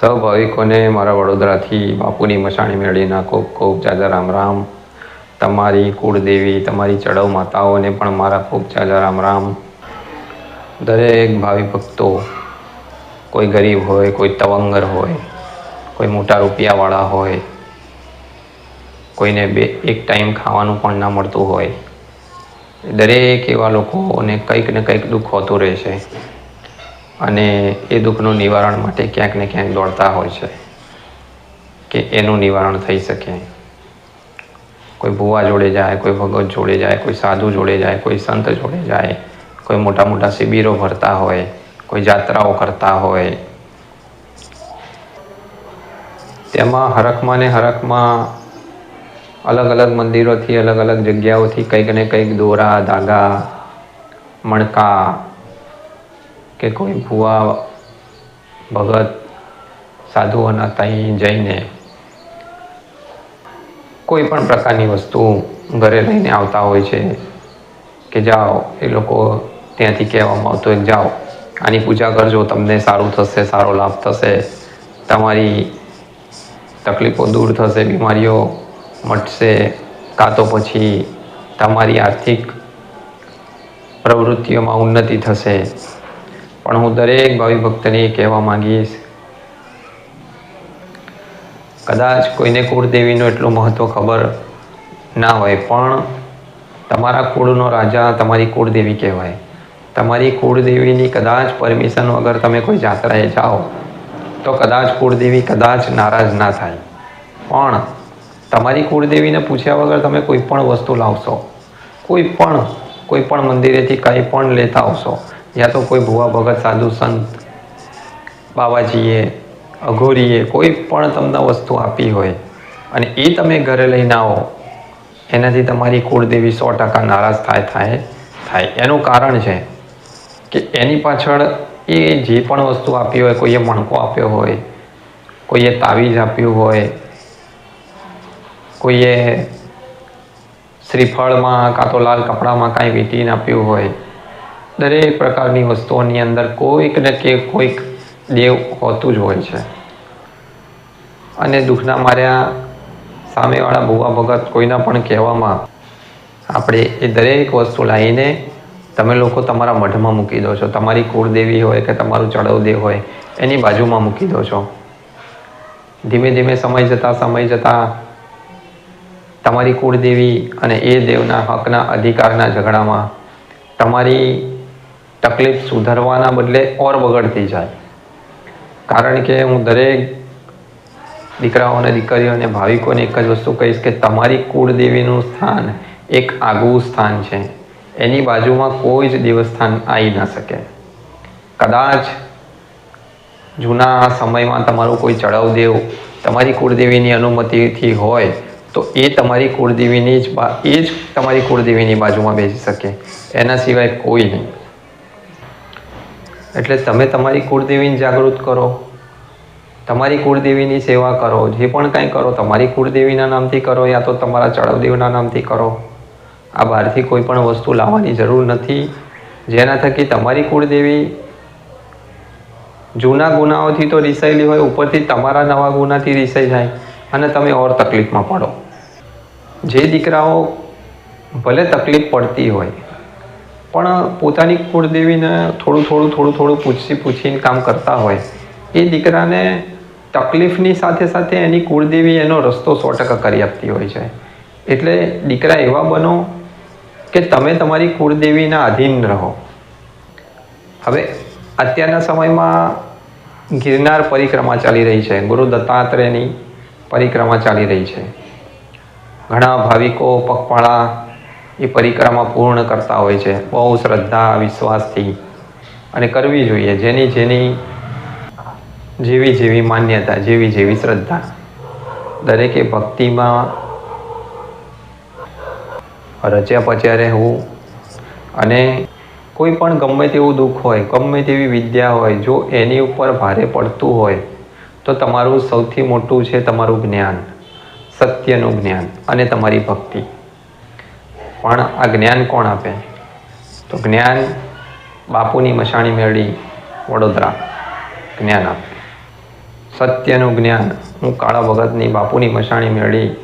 સૌ ભાવિકોને મારા વડોદરાથી બાપુની મસાણી મેળીના ખૂબ ખૂબ જાજા રામ રામ. તમારી કુળદેવી, તમારી ચડવ માતાઓને પણ મારા ખૂબ જાજા રામ રામ. દરેક ભાવિ ભક્તો, કોઈ ગરીબ હોય, કોઈ તવંગર હોય, કોઈ મોટા રૂપિયાવાળા હોય, કોઈને બે, એક ટાઈમ ખાવાનું પણ ના મળતું હોય. દરેક એવા લોકોને કંઈક ને કંઈક દુઃખ હોતું રહે છે અને એ દુઃખનું નિવારણ માટે ક્યાંક ને ક્યાંક દોડતા હોય છે કે એનું નિવારણ થઈ શકે. કોઈ ભુવા જોડે જાય, કોઈ ભગત જોડે જાય, કોઈ સાધુ જોડે જાય, કોઈ સંત જોડે જાય, કોઈ મોટા મોટા શિબિરો ભરતા હોય, કોઈ જાત્રાઓ કરતા હોય. તેમાં હરખમાં ને હરખમાં અલગ અલગ મંદિરોથી, અલગ અલગ જગ્યાઓથી કંઈક ને કંઈક દોરા, ધાગા, મણકા કે કોઈ ભુવા ભગત સાધુઓના ત્યાં જઈને કોઈ પણ પ્રકારની વસ્તુ ઘરે લઈને આવતા હોય છે કે જાઓ, એ લોકો ત્યાંથી કહેવામાં આવતું હોય જાઓ, આની પૂજા કરજો, તમને સારું થશે, સારો લાભ થશે, તમારી તકલીફો દૂર થશે, બીમારીઓ મટશે, કાં તો પછી તમારી આર્થિક પ્રવૃત્તિઓમાં ઉન્નતિ થશે. પણ હું દરેક ભાવિ ભક્તને કહેવા માંગીશ, કદાચ કોઈને કુળદેવીનું એટલું મહત્ત્વ ખબર ના હોય, પણ તમારા કુળનો રાજા તમારી કુળદેવી કહેવાય. તમારી કુળદેવીની કદાચ પરમિશન વગર તમે કોઈ જાત્રાએ જાઓ, તો કદાચ કુળદેવી કદાચ નારાજ ના થાય. પણ તમારી કુળદેવીને પૂછ્યા વગર તમે કોઈ પણ વસ્તુ લાવશો, કોઈ પણ કોઈ પણ મંદિરેથી કંઈ પણ લેતા આવશો યા તો કોઈ ભુવા ભગત, સાધુ સંત, બાવાજીએ, અઘોરીએ કોઈ પણ તમને વસ્તુ આપી હોય અને એ તમે ઘરે લઈને આવો, એનાથી તમારી કુળદેવી સો ટકા નારાજ થાય થાય થાય. એનું કારણ છે કે એની પાછળ એ જે પણ વસ્તુ આપી હોય, કોઈએ મણકો આપ્યો હોય, કોઈએ તાવીજ આપ્યું હોય, કોઈએ શ્રીફળમાં કાં તો લાલ કપડામાં કાંઈ વીંટીને આપ્યું હોય દરેક પ્રકારની વસ્તુઓની અંદર કોઈક ને કે કોઈક દેવ હોતું જ હોય છે. અને દુઃખના માર્યા સામેવાળા ભૂવા ભગત કોઈના પણ કહેવામાં આપણે એ દરેક વસ્તુ લાવીને તમે લોકો તમારા મઢમાં મૂકી દો છો. તમારી કુળદેવી હોય કે તમારું ચડવદેવ હોય, એની બાજુમાં મૂકી દો છો. ધીમે ધીમે સમય જતાં સમય જતાં તમારી કુળદેવી અને એ દેવના હકના અધિકારના ઝઘડામાં તમારી તકલીફ સુધારવાના બદલે ઓર બગડતી જાય. કારણ કે હું દરેક દીકરાઓને દીકરીઓને ભાવિકોને એક જ વસ્તુ કહીશ કે તમારી કુળદેવીનું સ્થાન એક આગવું સ્થાન છે. એની બાજુમાં કોઈ જ દેવસ્થાન આવી ના શકે. કદાચ જૂના સમયમાં તમારું કોઈ ચડાવદેવ તમારી કુળદેવીની અનુમતિથી હોય તો એ તમારી કુળદેવીની જ એ જ તમારી કુળદેવીની બાજુમાં બેસી શકે. એના સિવાય કોઈ નહીં. એટલે તમે તમારી કુળદેવીને જાગૃત કરો. તમારી કુળદેવીની સેવા કરો. જે પણ કાંઈ કરો, તમારી કુળદેવીના નામથી કરો યા તો તમારા ચડવદેવના નામથી કરો. આ બહારથી કોઈ પણ વસ્તુ લાવવાની જરૂર નથી. જેના થકી તમારી કુળદેવી જૂના ગુનાઓથી તો રીસાયેલી હોય, ઉપરથી તમારા નવા ગુનાથી રીસાઈ જાય અને તમે ઓર તકલીફમાં પડો. જે દીકરાઓ ભલે તકલીફ પડતી હોય પણ પોતાની કુળદેવીને થોડું થોડું થોડું થોડું પૂછી પૂછીને કામ કરતા હોય. એ દીકરાને તકલીફની સાથે સાથે એની કુળદેવી એનો રસ્તો સો ટકા કરી આપતી હોય છે. એટલે દીકરા એવા બનો કે તમે તમારી કુળદેવીના આધીન રહો. હવે અત્યારના સમયમાં ગિરનાર પરિક્રમા ચાલી રહી છે. ગુરુ દત્તાત્રેયની પરિક્રમા ચાલી રહી છે. ઘણા ભાવિકો પગપાળા એ પરિક્રમા પૂર્ણ કરતા હોય છે. બહુ શ્રદ્ધા, વિશ્વાસથી અને કરવી જોઈએ. જેની જેની જેવી જેવી માન્યતા, જેવી જેવી શ્રદ્ધા દરેકે ભક્તિમાં રચ્યા પચ્યા રહેવું અને કોઈ પણ ગમે તેવું દુઃખ હોય, ગમે તેવી વિદ્યા હોય, જો એની ઉપર ભારે પડતું હોય, તો તમારું સૌથી મોટું છે તમારું જ્ઞાન, સત્યનું જ્ઞાન અને તમારી ભક્તિ. પણ આ જ્ઞાન કોણ આપે? તો જ્ઞાન બાપુની મશાણી મેળી વડોદરા. જ્ઞાન આપે. સત્યનું જ્ઞાન હું કાળા ભગતની બાપુની મશાણી મેળવી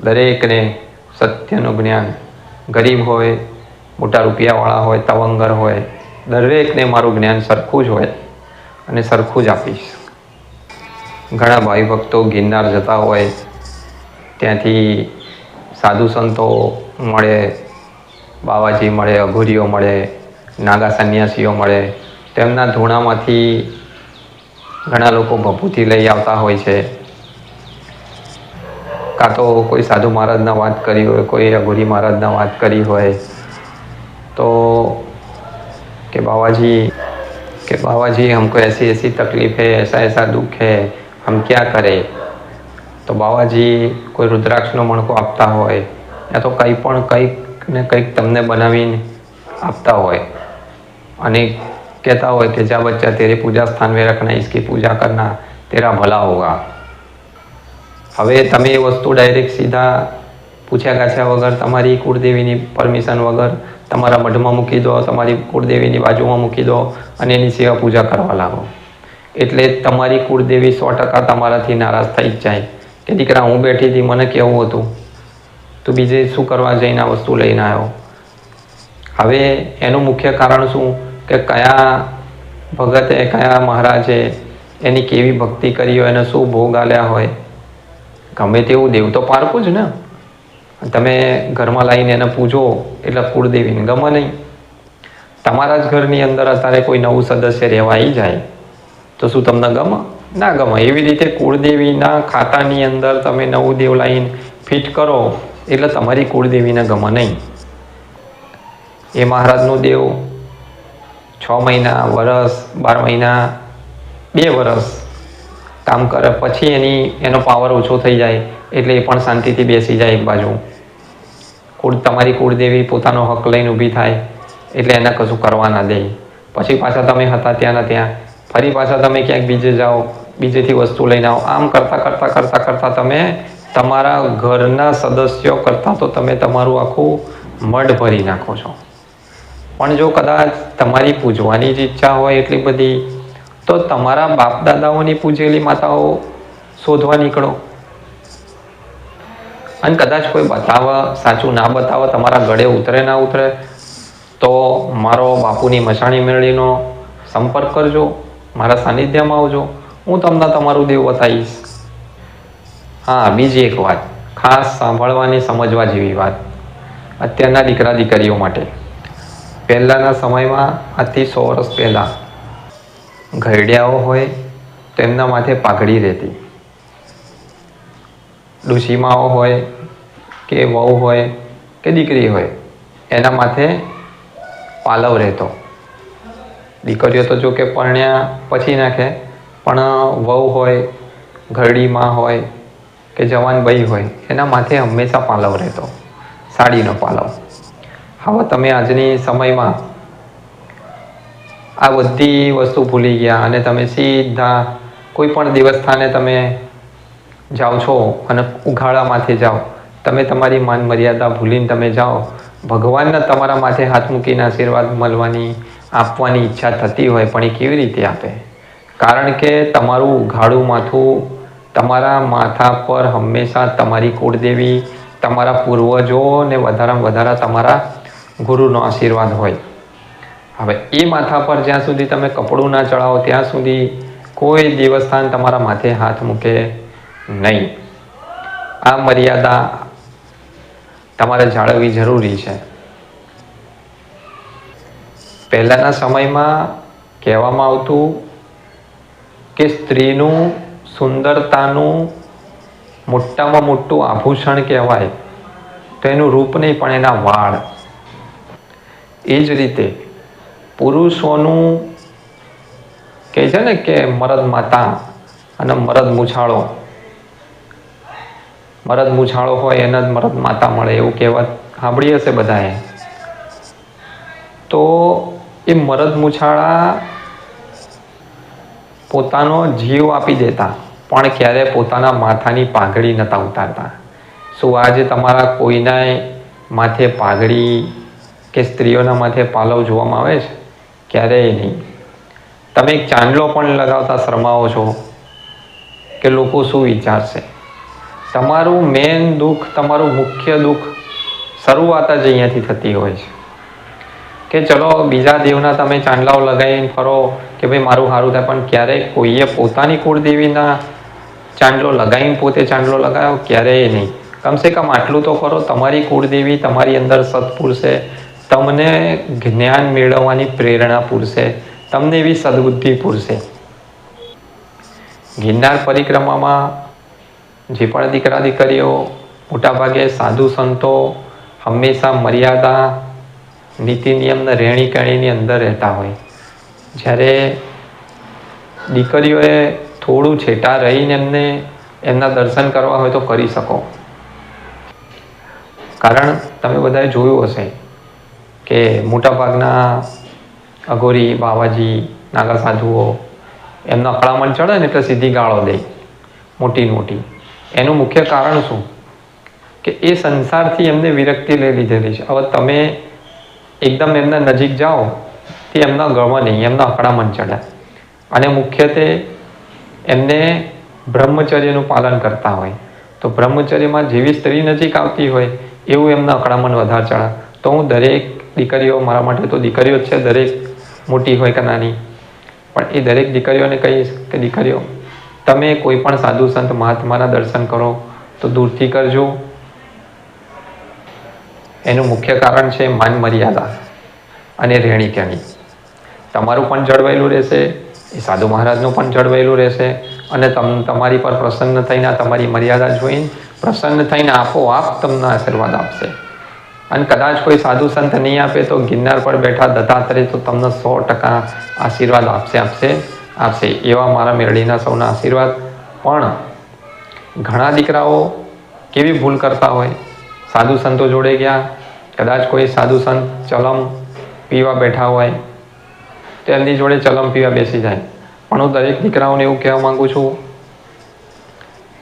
દરેકને સત્યનું જ્ઞાન. ગરીબ હોય, મોટા રૂપિયાવાળા હોય, તવંગર હોય, દરેકને મારું જ્ઞાન સરખું જ હોય અને સરખું જ આપીશ. ઘણા ભાઈ ભક્તો ગિરનાર જતા હોય, ત્યાંથી સાધુ સંતો મળે બાવાજી મળે અઘોરીઓ મળે નાગા સંન્યાસીઓ મળે તેમના ધૂણામાંથી ઘણા લોકો ભભૂતિ લઈ આવતા હોય છે કાં તો કોઈ સાધુ મહારાજના વાત કરી હોય કોઈ અઘોરી મહારાજના વાત કરી હોય તો कि बाबा जी कि बाबा जी हमको ऐसी ऐसी तकलीफ है ऐसा ऐसा दुख है हम क्या करें તો બાવાજી કોઈ રુદ્રાક્ષનો મણકો આપતા હોય યા તો કંઈ પણ કંઈક ને કંઈક તમને બનાવીને આપતા હોય અને કહેતા હોય કે જા બચ્ચા તેરે પૂજા સ્થાન में रखना इसकी पूजा करना तेरा भला होगा હવે તમે એ વસ્તુ ડાયરેક્ટ સીધા પૂછ્યા ગાછ્યા વગર તમારી કુળદેવીની પરમિશન વગર તમારા મઢમાં મૂકી દો તમારી કુળદેવીની બાજુમાં મૂકી દો અને એની સેવા પૂજા કરવા લાગો એટલે તમારી કુળદેવી સો ટકા તમારાથી નારાજ થઈ જ જાય કે દીકરા હું બેઠી હતી મને કેવું હતું તું બીજે શું કરવા જઈને આ વસ્તુ લઈને આવ્યો? હવે એનું મુખ્ય કારણ શું? કે કયા ભગતે, કયા મહારાજે એની કેવી ભક્તિ કરી હોય એને શું ભોગ આલ્યા હોય? ગમે તેવું દેવ તો પારકું જ ને? તમે ઘરમાં લાવીને એને પૂજો એટલે કુળદેવીને ગમે નહીં. તમારા જ ઘરની અંદર અત્યારે કોઈ નવું સદસ્ય રહેવા આવી જાય, તો શું તમને ગમે? ના ગમે. એવી રીતે કુળદેવીના ખાતાની અંદર તમે નવું દેવ લાઈન ફિટ કરો. એટલે તમારી કુળદેવીને ગમે નહીં. એ મહારાજનું દેવ છ મહિના, વરસ, બાર મહિના, બે વરસ કામ કરે. પછી એની, એનો પાવર ઓછો થઈ જાય એટલે એ પણ શાંતિથી બેસી જાય એક બાજુ. કુળ, તમારી કુળદેવી પોતાનો હક લઈને ઊભી થાય એટલે એને કશું કરવા ના દે. પછી પાછા તમે હતા ત્યાં ને ત્યાં. ફરી પાછા તમે ક્યાંક બીજે જાઓ, બીજેથી વસ્તુ લઈને આવો. આમ કરતાં કરતાં કરતાં કરતાં તમે તમારા ઘરના સદસ્યો કરતાં તો તમે તમારું આખું મઢ ભરી નાખો છો. પણ જો કદાચ તમારી પૂજવાની જ ઈચ્છા હોય એટલી બધી, તો તમારા બાપ દાદાઓની પૂજેલી માતાઓ શોધવા નીકળો. અને કદાચ કોઈ બતાવે સાચું ના બતાવે તમારા ગળે ઉતરે ના ઉતરે, તો મારો બાપુની મસાણી મેળવીનો સંપર્ક કરજો, મારા સાનિધ્યમાં આવજો, હું તમને તમારું દેવ બતાવીશ. હા, બીજી એક વાત. ખાસ સાંભળવાની, સમજવા જેવી વાત. અત્યારના દીકરા દીકરીઓ માટે. પહેલાંના સમયમાં આજથી સો વર્ષ પહેલાં ઘરડિયાઓ હોય, તેમના માથે પાઘડી રહેતી. ડુસીમાઓ હોય, કે વહુ હોય, કે દીકરી હોય, એના માથે પાલવ રહેતો. દીકરીઓ તો જો કે પરણ્યા પછી નાખે, પણ વહુ હોય, ઘરડીમાં હોય કે જવાન બઈ હોય, એના માથે હંમેશા પાલવ રહેતો, સાડીનો પાલવ. હવે તમે આજની સમયમાં આ બધી વસ્તુ ભૂલી ગયા અને તમે સીધા કોઈ પણ દેવસ્થાને તમે જાઓ છો અને ઉઘાડામાંથી જાઓ, તમે તમારી માન મર્યાદા ભૂલીને તમે જાઓ, ભગવાનના તમારા માથે હાથ મૂકીને આશીર્વાદ મળવાની, આપવાની ઈચ્છા થતી હોય પણ એ કેવી રીતે આપે? કારણ કે તમારું ઉઘાડું માથું તમારા માથા પર હંમેશા તમારી કુળદેવી, તમારા પૂર્વજો ને વધારામાં વધારા તમારા ગુરુનો આશીર્વાદ હોય. હવે એ માથા પર જ્યાં સુધી તમે કપડું ના ચડાવો ત્યાં સુધી કોઈ દેવસ્થાન તમારા માથે હાથ મૂકે નહીં. આ મર્યાદા તમારે જાળવવી જરૂરી છે. પહેલાંના સમયમાં કહેવામાં આવતું કે સ્ત્રીનું સુંદરતાનું મોટામાં મોટું આભૂષણ કહેવાય. તો એનું રૂપ નહીં, પણ એના વાળ. એ જ રીતે પુરુષોનું કહે છે ને કે મરદ માતા અને મરદ મૂછાળો. મરદ મૂછાળો હોય એને જ મરદ માતા મળે એવું કહેવત સાંભળી હશે બધાએ. તો એ મરદ મૂછાળા પોતાનો જીવ આપી દેતા, પણ ક્યારે પોતાના માથાની પાઘડી નતા ઉતારતા. શું આજે તમારા કોઈના માથે પાઘડી કે સ્ત્રીઓના માથે પાલવ જોવામાં આવે છે? ક્યારેય નહીં. તમે એક ચાંદલો પણ લગાવતા શરમાવો છો કે લોકો શું વિચારશે? તમારું મેન દુઃખ, તમારું મુખ્ય દુઃખ શરૂઆત જ અહીંયાથી થતી હોય છે. કે ચલો બીજા દેવના તમે ચાંદલાઓ લગાવીને ફરો કે ભાઈ મારું સારું થાય, પણ ક્યારેય કોઈએ પોતાની કુળદેવીના ચાંદલો લગાવીને પોતે ચાંદલો લગાવ્યો? ક્યારેય નહીં. કમસે કમ આટલું તો કરો, તમારી કુળદેવી તમારી અંદર સત્પુરુષે તમને જ્ઞાન મેળવવાની પ્રેરણા પૂરશે. તમને એવી સદબુદ્ધિ પૂરશે. ગિરનાર પરિક્રમામાં જે પણ દીકરા દીકરીઓ મોટાભાગે સાધુ સંતો હંમેશા મર્યાદા નીતિ નિયમના રહેણી કહેણીની અંદર રહેતા હોય. જ્યારે દીકરીઓએ થોડું છેટા રહીને એમને એમના દર્શન કરવા હોય તો કરી શકો. કારણ તમે બધાએ જોયું હશે કે મોટાભાગના અઘોરી, બાવાજી, નાગા સાધુઓ એમના અકળામણ ચડે ને એટલે સીધી ગાળો દે, મોટી મોટી. એનું મુખ્ય કારણ શું? કે એ સંસારથી એમને વિરક્તિ લઈ લીધેલી છે. હવે તમે એકદમ એમના નજીક જાઓ, તે એમના ગળવા નહીં, એમના અકળામણ ચડે. અને મુખ્યત્વે એમને બ્રહ્મચર્યનું પાલન કરતા હોય. તો બ્રહ્મચર્યમાં જેવી સ્ત્રી નજીક આવતી હોય, એવું એમના અકળામણ વધારે ચડે. તો હું દરેક દીકરીઓ મારા માટે તો દીકરીઓ જ છે, દરેક મોટી હોય કે નાની. પણ એ દરેક દીકરીઓને કહીશ કે દીકરીઓ, તમે કોઈ પણ સાધુ સંત મહાત્માના દર્શન કરો, તો દૂરથી કરજો. એનું મુખ્ય કારણ છે માન મર્યાદા અને રહેણી કેણી તમારું પણ જળવાયેલું રહેશે, એ સાધુ મહારાજનું પણ જળવાયેલું રહેશે અને તમ, તમારી પર પ્રસન્ન થઈને તમારી મર્યાદા જોઈને પ્રસન્ન થઈને આપોઆપ તમને આશીર્વાદ આપશે. અને કદાચ કોઈ સાધુ સંત નહીં આપે તો ગિરનાર પર બેઠા દત્તાત્રેય તો તમને સો ટકા આશીર્વાદ આપશે આપશે આપશે. એવા મારા મેરડીના સૌના આશીર્વાદ. પણ ઘણા દીકરાઓ કેવી ભૂલ કરતા હોય સાધુ સંતો જોડે ગયા. કદાચ કોઈ સાધુ સંત ચલમ પીવા બેઠા હોય, તો એમની જોડે ચલમ પીવા બેસી જાય. પણ હું દરેક દીકરાઓને એવું કહેવા માગું છું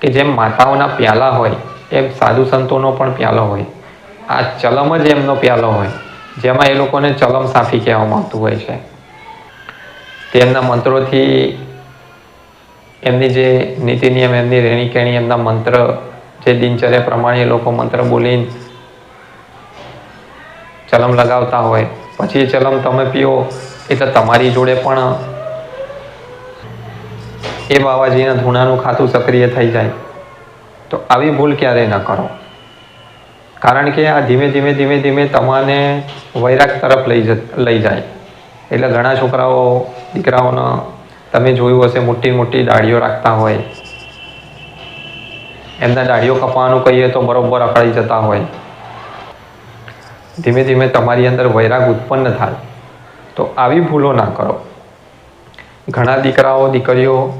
કે જેમ માતાઓના પ્યાલા હોય, એમ સાધુ સંતોનો પણ પ્યાલો હોય. આ ચલમ જ એમનો પ્યાલો હોય, જેમાં એ લોકોને ચલમ સાફી કહેવામાં આવતું હોય છે. તેમના મંત્રોથી, એમની જે નીતિ નિયમ, એમની રહેણી કહેણી એમના મંત્ર જે દિનચર્યા પ્રમાણે લોકો મંત્ર બોલીને ચલમ લગાવતા હોય. પછી એ ચલમ તમે પીઓ એટલે તમારી જોડે પણ એ બાવાજીના ધૂણાનું ખાતું સક્રિય થઈ જાય. તો આવી ભૂલ ક્યારેય ન કરો. કારણ કે આ ધીમે ધીમે ધીમે ધીમે તમાને વૈરાગ તરફ લઈ જ લઈ જાય. એટલે ઘણા છોકરાઓ, દીકરાઓના તમે જોયું હશે મોટી મોટી દાઢીઓ રાખતા હોય. એમના દાઢીઓ કપાવાનું કહીએ તો બરોબર અકળાઈ જતા હોય. ધીમે ધીમે તમારી અંદર વૈરાગ ઉત્પન્ન થાય. તો આવી ભૂલો ના કરો. ઘણા દીકરાઓ, દીકરીઓ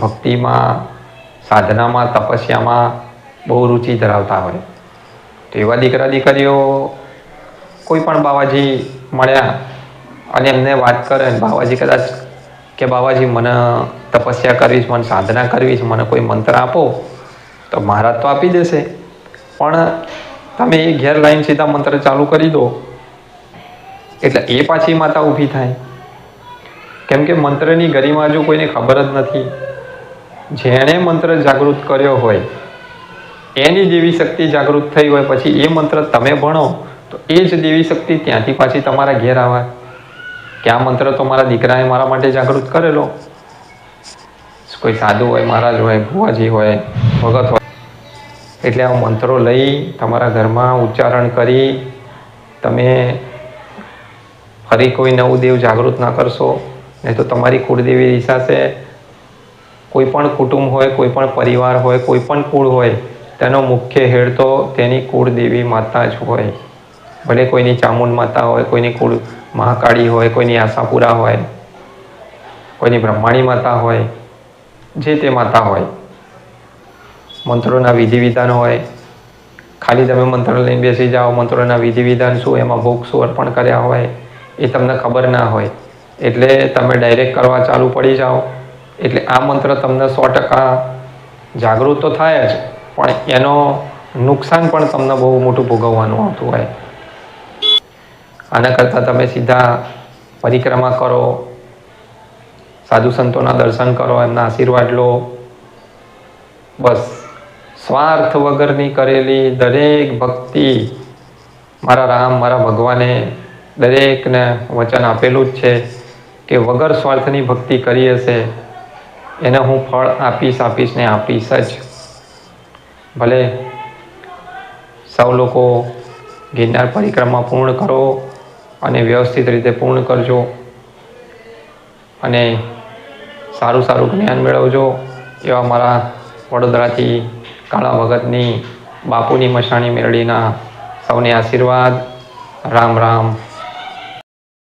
ભક્તિમાં, સાધનામાં, તપસ્યામાં બહુ રુચિ ધરાવતા હોય. તો એવા દીકરા, દીકરીઓ કોઈ પણ બાવાજી મળ્યા અને એમને વાત કરે બાવાજી કદાચ કે, બાવાજી, મને તપસ્યા કરવી મને સાધના કરવી મને કોઈ મંત્ર આપો. તો મહારાજ તો આપી દેશે. પણ તમે એ ઘેર સીધા મંત્ર ચાલુ કરી દો. એટલે એ પાછી માતા ઊભી થાય. કેમ કે મંત્રની ગરિમા જો કોઈને ખબર જ નથી. જેણે મંત્ર જાગૃત કર્યો હોય, એની દેવી શક્તિ જાગૃત થઈ હોય, પછી એ મંત્ર તમે ભણો, તો એ જ દેવી શક્તિ ત્યાંથી પાછી તમારા ઘેર આવે. કે આ મંત્ર તો મારા દીકરાએ મારા માટે જાગૃત કરેલો. કોઈ સાધુ હોય, મહારાજ હોય, ભુવાજી હોય, ભગત હોય એટલે આ મંત્રો લઈ, તમારા ઘરમાં ઉચ્ચારણ કરી, તમે ફરી કોઈ નવું દેવ જાગૃત ના કરશો. નહીં તો તમારી કુળદેવી દિશાશે કોઈ પણ કુટુંબ હોય, કોઈ પણ પરિવાર હોય, કોઈ પણ કુળ હોય, તેનો મુખ્ય હેડ તો તેની કુળદેવી માતા જ હોય. ભલે કોઈની ચામુંડ માતા હોય, કોઈની કુળ મહાકાળી હોય, કોઈની આશાપુરા હોય, કોઈની બ્રહ્માણી માતા હોય, જે તે માતા હોય. મંત્રોના વિધિ વિધાન હોય, ખાલી તમે મંત્ર લઈને બેસી જાઓ, મંત્રોના વિધિ વિધાન શું, એમાં ભોગ શું અર્પણ કર્યા હોય, એ તમને ખબર ના હોય. એટલે તમે ડાયરેક્ટ કરવા ચાલુ પડી જાઓ. એટલે આ મંત્ર તમને સો ટકા જાગૃત તો થાય જ, પણ એનો નુકસાન પણ તમને બહુ મોટું ભોગવવાનું આવતું હોય. આના કરતાં તમે સીધા પરિક્રમા કરો, સાધુ સંતોના દર્શન કરો, એમના આશીર્વાદ લો. બસ. સ્વાર્થ વગરની કરેલી દરેક ભક્તિ મારા રામ, મારા ભગવાને દરેકને વચન આપેલું જ છે કે વગર સ્વાર્થની ભક્તિ કરી હશે, એને હું ફળ આપીશ આપીશ ને આપીશ જ. ભલે સૌ લોકો ગિરનાર પરિક્રમા પૂર્ણ કરો અને વ્યવસ્થિત રીતે પૂર્ણ કરજો અને સારું સારું જ્ઞાન મેળવજો એવા મારા વડોદરાથી કાળા ભગતની બાપુની મશાણી મેળડીના સૌને આશીર્વાદ. રામ રામ.